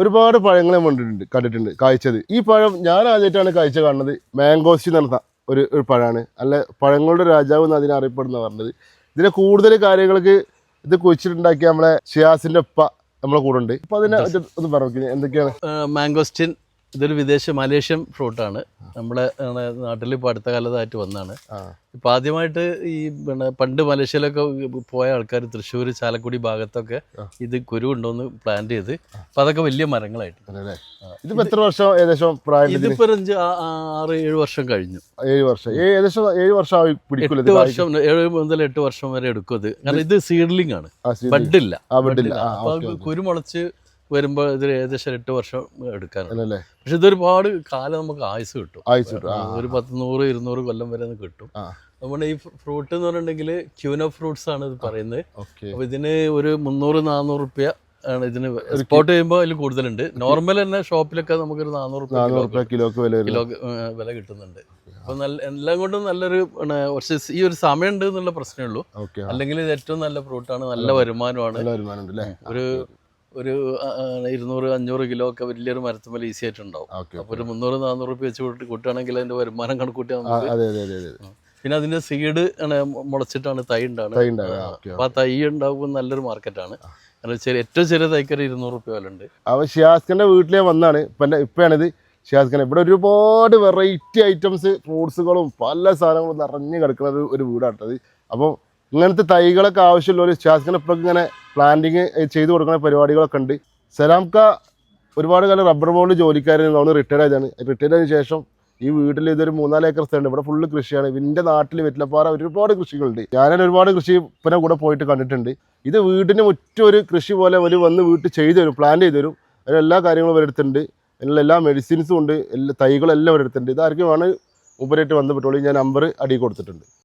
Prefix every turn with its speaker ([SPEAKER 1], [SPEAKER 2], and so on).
[SPEAKER 1] ഒരുപാട് പഴങ്ങൾ ഞാൻ കണ്ടിട്ടുണ്ട് കണ്ടിട്ടുണ്ട് കായ്ച്ചത്. ഈ പഴം ഞാൻ ആദ്യമായിട്ടാണ് കാഴ്ച കാണുന്നത്. മാംഗോസ്റ്റി പറഞ്ഞ ഒരു ഒരു പഴമാണ് അല്ല പഴങ്ങളുടെ രാജാവ് എന്ന് അതിനെ അറിയപ്പെടുന്ന പറഞ്ഞത്. ഇതിനെ കൂടുതൽ കാര്യങ്ങൾക്ക് ഇത് കുഴിച്ചിട്ടുണ്ടാക്കിയ നമ്മളെ ഷിയാസിന്റെ ഉപ്പ നമ്മളെ കൂടെ ഉണ്ട്. അപ്പൊ അതിനെ ഒന്ന് പറഞ്ഞു എന്തൊക്കെയാണ്?
[SPEAKER 2] മാംഗോസ്റ്റിൻ ഇതൊരു വിദേശ മലേഷ്യൻ ഫ്രൂട്ടാണ്. നമ്മുടെ നാട്ടിൽ ഇപ്പോൾ അടുത്ത കാലത്തായിട്ട് വന്നതാണ്
[SPEAKER 1] ഇപ്പോൾ
[SPEAKER 2] ഇപ്പം ആദ്യമായിട്ട് ഈ പിന്നെ പണ്ട് മലേഷ്യയിലൊക്കെ പോയ ആൾക്കാർ തൃശ്ശൂർ ചാലക്കുടി ഭാഗത്തൊക്കെ ഇത് കുരു ഉണ്ടോന്ന് പ്ലാന്റ് ചെയ്ത് അപ്പം അതൊക്കെ വലിയ മരങ്ങളായിട്ട്.
[SPEAKER 1] അല്ലേ ഇതിപ്പോ എത്ര വർഷം ഏകദേശം പ്രായം?
[SPEAKER 2] ഇതിപ്പോൾ ഒരു അഞ്ച് ആറ് ഏഴ് വർഷം കഴിഞ്ഞു.
[SPEAKER 1] ഏഴ് വർഷം. ഏകദേശം ഏഴ് വർഷം
[SPEAKER 2] എട്ട് വർഷം ഏഴ് മുതൽ എട്ട് വർഷം വരെ എടുക്കും അത്. കാരണം ഇത് സീഡ്ലിംഗ് ആണ്. ബഡില്ല.
[SPEAKER 1] ബഡില്ല.
[SPEAKER 2] കുരു മുളച്ച് വരുമ്പോൾ ഇതിൽ ഏകദേശം എട്ട് വർഷം എടുക്കാനുണ്ട് പക്ഷെ ഇതൊരുപാട് കാലം നമുക്ക് ആയുസ് കിട്ടും.
[SPEAKER 1] ആയുസ് കിട്ടും.
[SPEAKER 2] ഒരു പത്ത് നൂറ് ഇരുന്നൂറ് കൊല്ലം വരെ കിട്ടും. നമ്മുടെ ഈ ഫ്രൂട്ട് എന്ന് പറഞ്ഞിട്ടുണ്ടെങ്കിൽ ക്യൂനോ ഫ്രൂട്ട്സ് ആണ് ഇത് പറയുന്നത്.
[SPEAKER 1] അപ്പോൾ
[SPEAKER 2] അപ്പൊ ഇതിന് ഒരു മുന്നൂറ് നാനൂറ് റുപ്യ ആണ് ഇതിന് എക്സ്പോർട്ട് ചെയ്യുമ്പോൾ അതിൽ കൂടുതലുണ്ട്. നോർമൽ തന്നെ ഷോപ്പിലൊക്കെ നമുക്കൊരു നാനൂറ് റുപ്യ
[SPEAKER 1] വില
[SPEAKER 2] കിലോ വില കിട്ടുന്നുണ്ട്. അപ്പൊ നല്ല എല്ലാം കൊണ്ടും നല്ലൊരു കുറച്ച് ഈ ഒരു സമയം ഉണ്ട് എന്നുള്ള പ്രശ്നമേ ഉള്ളൂ. അല്ലെങ്കിൽ ഇത് ഏറ്റവും നല്ല ഫ്രൂട്ടാണ് നല്ല വരുമാനമാണ്. ഒരു ഒരു ഇരുന്നൂറ് അഞ്ഞൂറ് കിലോ ഒക്കെ വലിയൊരു മരത്തുമ്പോൾ ഈസി ആയിട്ടുണ്ടാവും.
[SPEAKER 1] ഉണ്ടാവും
[SPEAKER 2] അപ്പൊ ഒരു മുന്നൂറ് നാനൂറ് രൂപ വെച്ച് കൂട്ടി കൂട്ടുകയാണെങ്കിൽ അതിന്റെ വരുമാനം
[SPEAKER 1] കണക്ക്
[SPEAKER 2] കൂട്ടിയാൽ
[SPEAKER 1] അതെ അതെ അതെ അതെ
[SPEAKER 2] പിന്നെ അതിന്റെ സീഡ് മുളച്ചിട്ടാണ് തൈ ഉണ്ടാകുന്നത്
[SPEAKER 1] തൈ ഉണ്ടാവുക ഓക്കെ
[SPEAKER 2] അപ്പൊ ആ തൈ ഉണ്ടാകുമ്പോൾ നല്ലൊരു മാർക്കറ്റാണ്. ഏറ്റവും ചെറിയ തൈക്കൊരു ഇരുന്നൂറ് റുപ്യ വില ഉണ്ട്.
[SPEAKER 1] അവ ഷിയാസ്ഖന്റെ വീട്ടിലേ വന്നാണ്. ഇപ്പൊ എന്റെ ഇപ്പയാണിത് ഷിയാസ്ഖൻ ഇവിടെ ഒരുപാട് വെറൈറ്റി ഐറ്റംസ് ഫ്രൂട്ട്സുകളും പല സാധനങ്ങളും നിറഞ്ഞു കിടക്കുന്ന ഒരു വീടാണ് വീടാട്ടത് അപ്പം ഇങ്ങനത്തെ തൈകളൊക്കെ ആവശ്യമുള്ള ഷിയാസ്ഖൻ ഇപ്പൊ ഇങ്ങനെ പ്ലാന്റിങ് ചെയ്തു കൊടുക്കുന്ന പരിപാടികളൊക്കെ ഉണ്ട്. സലാംക്ക ഒരുപാട് കാലം റബ്ബർ ബോണ്ട് ജോലിക്കാരൻ ഒന്ന് റിട്ടയർ ആയതാണ്. റിട്ടയർ ആയതിനു ശേഷം ഈ വീട്ടിൽ ഇതൊരു മൂന്നാൽ ഏക്കർ സ്ഥലമുണ്ട് ഇവിടെ ഫുള്ള് കൃഷിയാണ്. ഇതിന്റെ നാട്ടിൽ വെറ്റിലപ്പാറ ഒരുപാട് കൃഷികളുണ്ട്. ഞാൻ ഒരുപാട് കൃഷി ഇപ്പനെ കൂടെ പോയിട്ട് കണ്ടിട്ടുണ്ട്. ഇത് വീടിന് മുറ്റം ഒരു കൃഷി പോലെ ഒരു വന്ന് വീട്ടിൽ ചെയ്തു തരും പ്ലാൻ ചെയ്തു തരും. അതിന് എല്ലാ കാര്യങ്ങളും ഇവരെടുത്തുണ്ട് അതിനുള്ള എല്ലാ മെഡിസിൻസും ഉണ്ട്. എല്ലാ തൈകളെല്ലാം ഇവരെടുത്തുണ്ട് ഇതാർക്കും വേണം ഉപരായിട്ട് ബന്ധപ്പെട്ടോളൂ ഞാൻ നമ്പർ അടി കൊടുത്തിട്ടുണ്ട്.